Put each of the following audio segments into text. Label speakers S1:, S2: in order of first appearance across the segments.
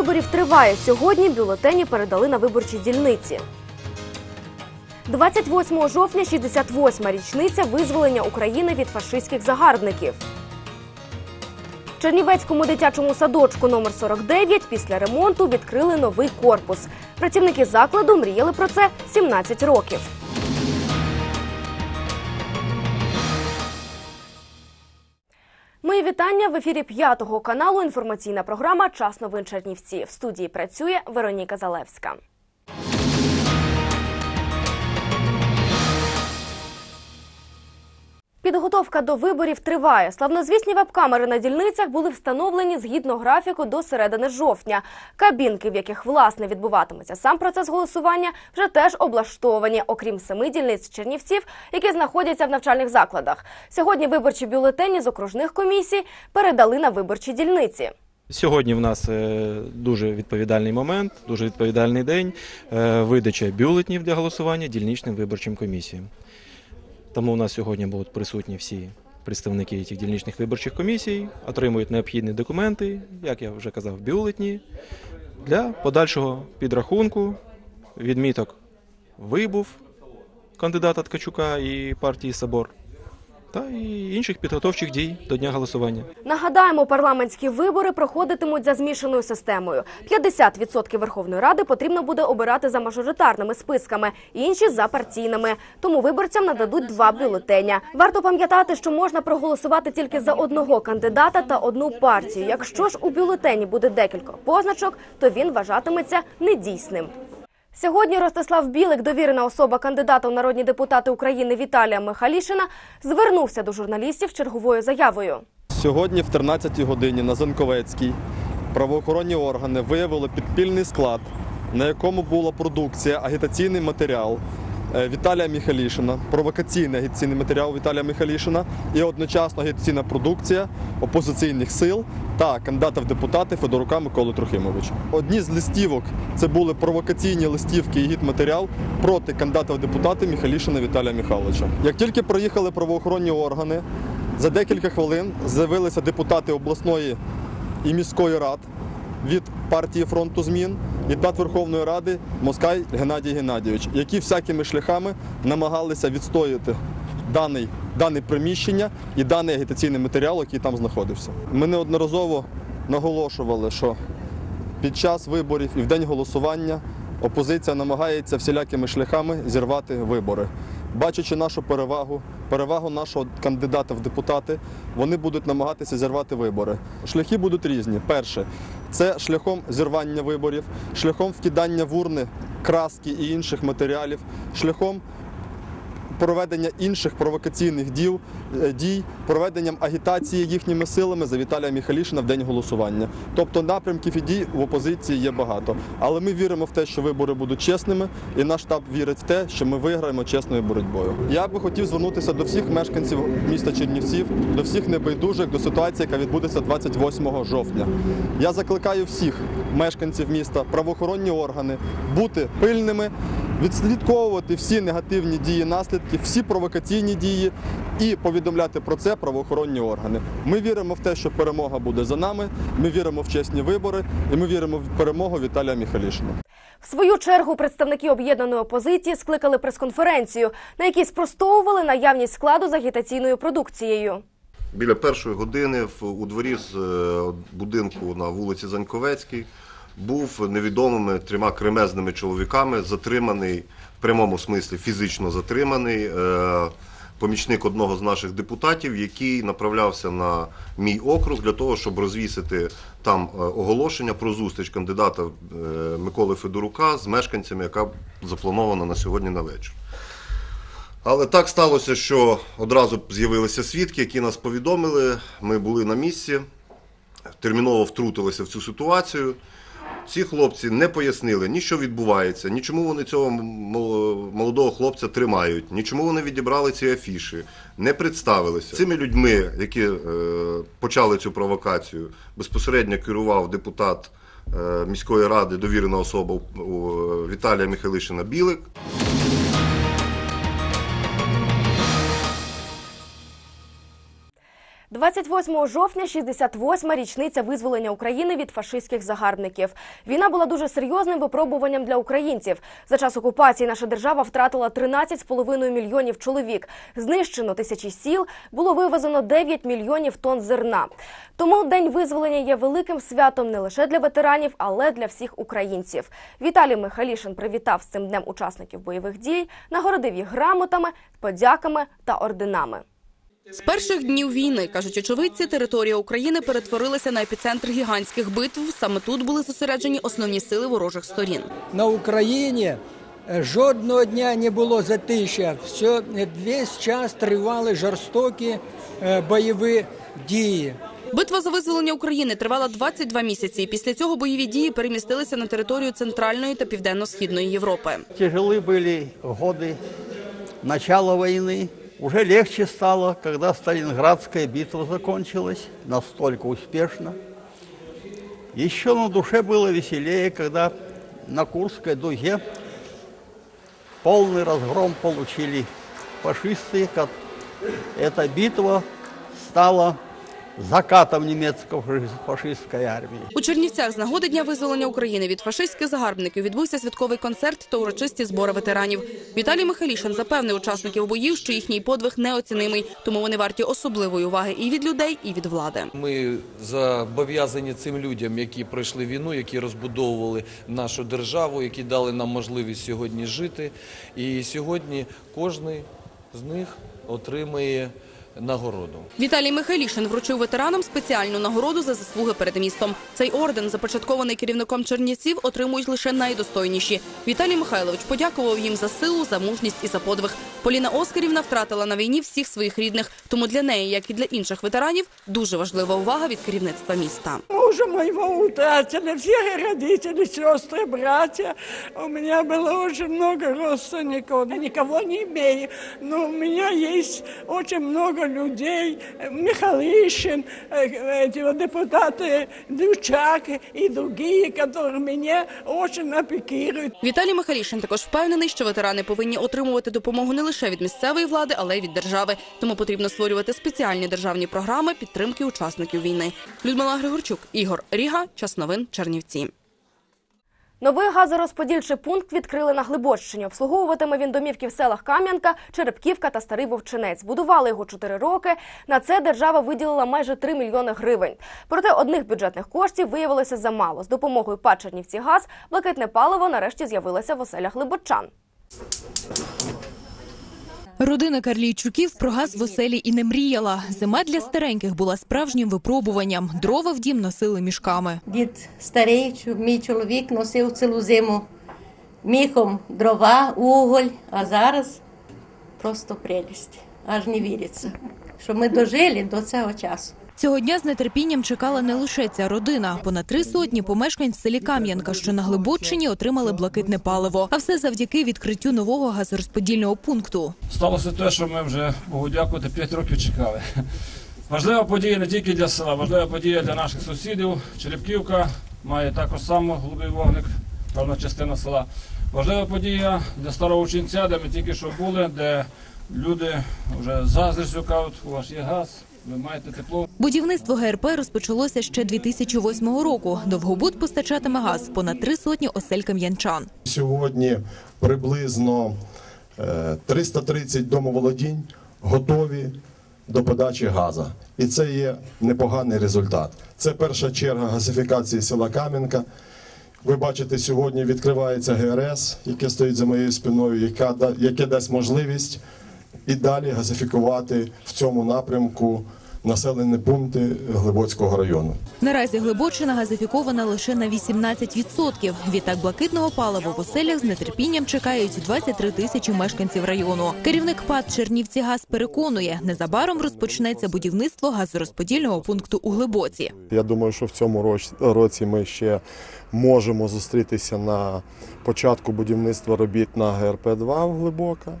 S1: Виборів триває. Сьогодні бюлетені передали на виборчі дільниці. 28 жовтня 68-ма річниця визволення України від фашистських загарбників. В Чернівецькому дитячому садочку номер 49 після ремонту відкрили новий корпус. Працівники закладу мріяли про це 17 років. Мої вітання в ефірі п'ятого каналу. Інформаційна програма Час новин Чернівці. В студії працює Вероніка Залевська. Підготовка до виборів триває. Славнозвісні веб-камери на дільницях були встановлені згідно графіку до середини жовтня. Кабінки, в яких власне відбуватиметься сам процес голосування, вже теж облаштовані, окрім семи дільниць Чернівців, які знаходяться в навчальних закладах. Сьогодні виборчі бюлетені з окружних комісій передали на виборчі дільниці.
S2: Сьогодні в нас е, дуже відповідальний момент, дуже відповідальний день. е, Видача бюлетнів для голосування дільничним виборчим комісіям. Тому у нас сьогодні будуть присутні всі представники цих дільничних виборчих комісій, отримують необхідні документи, як я вже казав, бюлетні для подальшого підрахунку, відміток вибув кандидата Ткачука і партії Собор та і інших підготовчих дій до дня голосування.
S1: Нагадаємо, парламентські вибори проходитимуть за змішаною системою. 50% Верховної Ради потрібно буде обирати за мажоритарними списками, інші за партійними. Тому виборцям нададуть два бюлетеня. Варто пам'ятати, що можна проголосувати тільки за одного кандидата та одну партію. Якщо ж у бюлетені буде декілька позначок, то він вважатиметься недійсним. Сьогодні Ростислав Білик, довірена особа кандидата у народні депутати України Віталія Михалішина, звернувся до журналістів черговою заявою.
S3: Сьогодні в 13 годині на Занковецькій правоохоронні органи виявили підпільний склад, на якому була продукція, агітаційний матеріал Віталія Міхалішина, провокаційний агітаційний матеріал Віталія Міхалішина і одночасно агітаційна продукція опозиційних сил та кандидата в депутати Федорука Миколи Трохимовича. Одні з листівок це були провокаційні листівки і гідматеріал проти кандидата в депутати Міхалішина Віталія Михайловича. Як тільки проїхали правоохоронні органи, за декілька хвилин з'явилися депутати обласної і міської рад від партії фронту змін депутат Верховної Ради Москай Геннадій Геннадійович, які всякими шляхами намагалися відстояти даний, дане приміщення і даний агітаційний матеріал, який там знаходився. Ми неодноразово наголошували, що під час виборів і в день голосування опозиція намагається всілякими шляхами зірвати вибори. Бачачи нашу перевагу, перевагу нашого кандидата в депутати, вони будуть намагатися зірвати вибори. Шляхи будуть різні. Перше, це шляхом зірвання виборів, шляхом вкидання в урни краски і інших матеріалів, шляхом проведення інших провокаційних діл, е, дій, проведенням агітації їхніми силами за Віталія Міхалішина в день голосування. Тобто напрямків і дій в опозиції є багато. Але ми віримо в те, що вибори будуть чесними, і наш штаб вірить в те, що ми виграємо чесною боротьбою. Я би хотів звернутися до всіх мешканців міста Чернівців, до всіх небайдужих до ситуації, яка відбудеться 28 жовтня. Я закликаю всіх мешканців міста, правоохоронні органи бути пильними відслідковувати всі негативні дії, наслідки, всі провокаційні дії і повідомляти про це правоохоронні органи. Ми віримо в те, що перемога буде за нами. Ми віримо в чесні вибори, і ми віримо в перемогу Віталія Міхалішина.
S1: В свою чергу представники об'єднаної опозиції скликали прес-конференцію, на якій спростовували наявність складу з агітаційною продукцією.
S4: Біля першої години в- у дворі з е, будинку на вулиці Заньковецькій був невідомими трьома кремезними чоловіками затриманий в прямому смислі фізично затриманий е, помічник одного з наших депутатів, який направлявся на мій округ для того, щоб розвісити там е, оголошення про зустріч кандидата е, Миколи Федорука з мешканцями, яка запланована на сьогодні на вечір. Але так сталося, що одразу з'явилися свідки, які нас повідомили. Ми були на місці, терміново втрутилися в цю ситуацію. Ці хлопці не пояснили ні що відбувається, ні чому вони цього молодого хлопця тримають, ні чому вони відібрали ці афіші, не представилися. Цими людьми, які е, почали цю провокацію, безпосередньо керував депутат е, міської ради, довірена особа у- у Віталія Михайлишина Білик.
S1: 28 28 жовтня 68-ма річниця визволення України від фашистських загарбників. Війна була дуже серйозним випробуванням для українців. За час окупації наша держава втратила 13,5 мільйонів чоловік. Знищено тисячі сіл, було вивезено 9 мільйонів тонн зерна. Тому День визволення є великим святом не лише для ветеранів, але для всіх українців. Віталій Михайлішин привітав з цим днем учасників бойових дій, нагородив їх грамотами, подяками та орденами.
S5: З перших днів війни, кажуть очевидці, територія України перетворилася на епіцентр гігантських битв. Саме тут були зосереджені основні сили ворожих сторін.
S6: на Україні е, жодного дня не було затища. Все, е, весь час тривали жорстокі е, бойові дії.
S5: Битва за визволення України тривала 22 місяці. Після цього бойові дії перемістилися на територію центральної та південно-східної Європи.
S7: Тяжелы были годы начала войны. Уже легче стало, когда Сталинградская битва закончилась настолько успешно. Еще на душе было веселее, когда на Курской дуге полный разгром получили фашисты. Эта битва стала закатом немецкой фашистской армии.
S5: У Чернівцях з нагоди дня визволення України від фашистських загарбників відбувся святковий концерт та урочисті збори ветеранів. Віталій Михайлішин запевнив учасників боїв, що їхній подвиг неоцінимий, тому вони варті особливої уваги і від людей, і від влади.
S8: Ми зобов'язані цим людям, які пройшли війну, які розбудовували нашу державу, які дали нам можливість сьогодні жити. І сьогодні кожен з них отримає нагороду.
S5: Віталій Михайлішин вручив ветеранам спеціальну нагороду за заслуги перед містом. Цей орден, започаткований керівником Чернівців, отримують лише найдостойніші. Віталій Михайлович подякував їм за силу, за мужність і за подвиг. Поліна Оскарівна втратила на війні всіх своїх рідних, тому для неї, як і для інших ветеранів, дуже важлива увага від керівництва міста.
S9: Мужа моего утратили, всех родители, сестры, братья. У меня было очень много родственников, я никого не имею, но у меня есть очень много людей, э, Михалишин, э, эти вот депутаты Дучак и другие, которые меня очень опекируют.
S5: Віталій Михайлішин також впевнений, що ветерани повинні отримувати допомогу не лише від місцевої влади, але й від держави. Тому потрібно створювати спеціальні державні програми підтримки учасників війни. Людмила Григорчук, Ігор Ріга, час новин Чернівці.
S1: Новий газорозподільчий пункт відкрили на Глибоччині. Обслуговуватиме він домівки в селах Кам'янка, Черепківка та Старий Вовчинець. Будували його 4 роки. На це держава виділила майже 3 мільйони гривень. Проте одних бюджетних коштів виявилося замало. З допомогою ПАД «Чернівцігаз» блакитне паливо нарешті з'явилося в оселях глибочан.
S10: Родина Карлійчуків про газ в оселі і не мріяла. Зима для стареньких була справжнім випробуванням. Дрова в дім носили мішками.
S11: Дід старий, мій чоловік носив цілу зиму міхом дрова, уголь, а зараз просто прелість. Аж не віриться, що ми дожили до цього часу.
S10: Цього дня з нетерпінням чекала не лише ця родина. Понад три сотні помешкань в селі Кам'янка, що на Глибоччині, отримали блакитне паливо. А все завдяки відкриттю нового газорозподільного пункту.
S12: Сталося те, що ми вже Богу дякувати 5 років чекали. Важлива подія не тільки для села, важлива подія для наших сусідів. Черепківка має також само голубий вогник, певна частина села. Важлива подія для старого ученця, де ми тільки що були, де люди вже заздрістю кажуть, у вас є газ, ви маєте тепло.
S10: Будівництво ГРП розпочалося ще 2008 року. Довгобуд постачатиме газ понад три сотні осель кам'янчан.
S13: Сьогодні приблизно е, 330 домоволодінь готові до подачі газу. І це є непоганий результат. Це перша черга газифікації села Кам'янка. Ви бачите, сьогодні відкривається ГРС, яке стоїть за моєю спиною, яка, да- яке дасть можливість і далі газифікувати в цьому напрямку населені пункти Глибоцького району.
S10: Наразі Глибочина газифікована лише на 18%. Відтак блакитного палива в оселях з нетерпінням чекають 23 тисячі мешканців району. Керівник ПАД «Чернівцігаз» переконує, незабаром розпочнеться будівництво газорозподільного пункту у Глибоці.
S13: Я думаю, що в цьому роч- році ми ще можемо зустрітися на початку будівництва робіт на ГРП-2 в Глибока.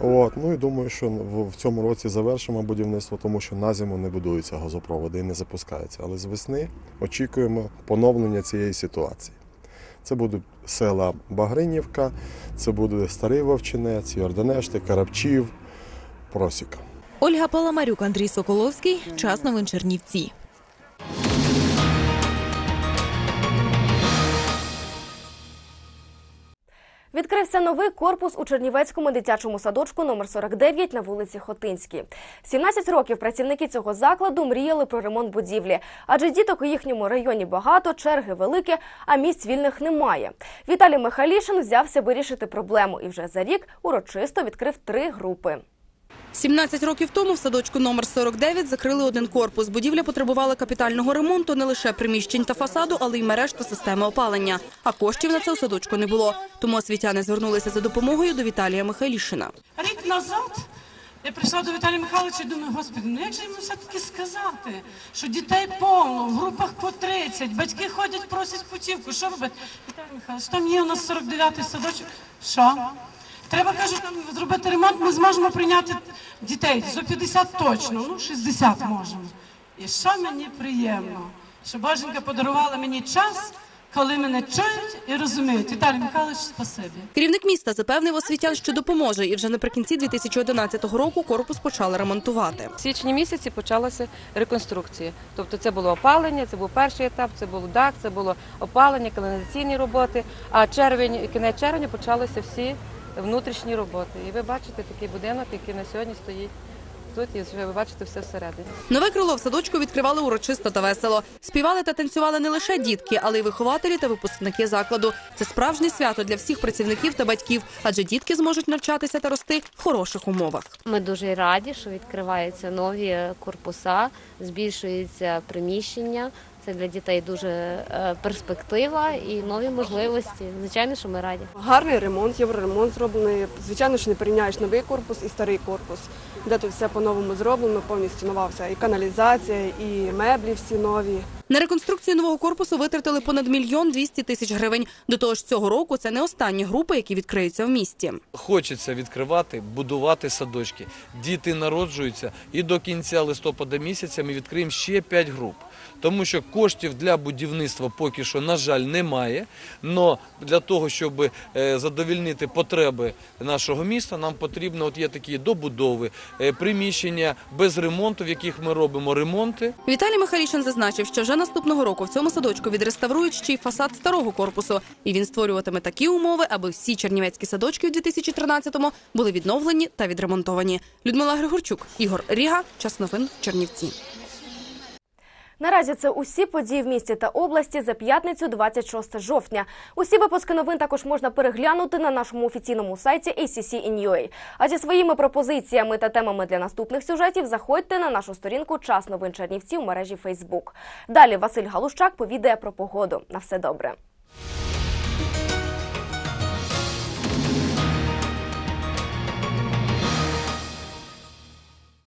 S13: От, ну і думаю, що в цьому році завершимо будівництво, тому що на зиму не будуються газопроводи і не запускаються. Але з весни очікуємо поновлення цієї ситуації. Це будуть села Багринівка, це буде Старий Вовчинець, Йорданешти, Карабчів, Просіка.
S10: Ольга Паламарюк, Андрій Соколовський. Час новин Чернівці.
S1: Відкрився новий корпус у Чернівецькому дитячому садочку номер 49 на вулиці Хотинській. 17 років працівники цього закладу мріяли про ремонт будівлі, адже діток у їхньому районі багато, черги великі, а місць вільних немає. Віталій Михайлішин взявся вирішити проблему і вже за рік урочисто відкрив три групи.
S5: 17 років тому в садочку номер 49 закрили один корпус. Будівля потребувала капітального ремонту не лише приміщень та фасаду, але й мереж та системи опалення. А коштів на це у садочку не було. Тому освітяни звернулися за допомогою до Віталія Михайлішина.
S14: Рік назад я прийшла до Віталія Михайловича і думаю, господи, ну як же йому все-таки сказати, що дітей повно, в групах по 30, батьки ходять, просять путівку. Що робити? Віталій Михайлович, там є у нас 49-й садочок. Що? Треба, кажу, там зробити ремонт, ми зможемо прийняти дітей. За 50 точно, ну 60 можемо. І що мені приємно, що Боженька подарувала мені час, коли мене чують і розуміють. Віталій Михайлович, спасибі.
S5: Керівник міста запевнив освітян, що допоможе, і вже наприкінці 2011 року корпус почали ремонтувати.
S15: В січні місяці почалася реконструкція. Тобто це було опалення, це був перший етап, це було дах, це було опалення, каналізаційні роботи. А червень, кінець червня почалися всі внутрішні роботи. І ви бачите такий будинок, який на сьогодні стоїть тут, і ви бачите все всередині.
S5: Нове крило в садочку відкривали урочисто та весело. Співали та танцювали не лише дітки, але й вихователі та випускники закладу. Це справжнє свято для всіх працівників та батьків, адже дітки зможуть навчатися та рости в хороших умовах.
S16: Ми дуже раді, що відкриваються нові корпуса, збільшується приміщення. Це для дітей дуже е, перспектива і нові можливості. Звичайно, що ми раді.
S17: Гарний ремонт, євроремонт зроблений. Звичайно, що не порівняєш новий корпус і старий корпус, де тут все по-новому зроблено, повністю нова вся і каналізація, і меблі всі нові.
S5: На реконструкцію нового корпусу витратили понад мільйон двісті тисяч гривень. До того ж, цього року це не останні групи, які відкриються в місті.
S8: Хочеться відкривати, будувати садочки. Діти народжуються, і до кінця листопада місяця ми відкриємо ще 5 груп. Тому що коштів для будівництва поки що, на жаль, немає. Але для того, щоб е, задовільнити потреби нашого міста, нам потрібно от є такі добудови, е, приміщення без ремонту, в яких ми робимо ремонти.
S5: Віталій Михайлішин зазначив, що вже наступного року в цьому садочку відреставрують ще й фасад старого корпусу, і він створюватиме такі умови, аби всі чернівецькі садочки в 2013-му були відновлені та відремонтовані. Людмила Григорчук, Ігор Ріга, час новин Чернівці.
S1: Наразі це усі події в місті та області за п'ятницю, 26 жовтня. Усі випуски новин також можна переглянути на нашому офіційному сайті ACC.in.ua. А зі своїми пропозиціями та темами для наступних сюжетів заходьте на нашу сторінку Час новин Чернівці в мережі Фейсбук. Далі Василь Галущак повідає про погоду. На все добре.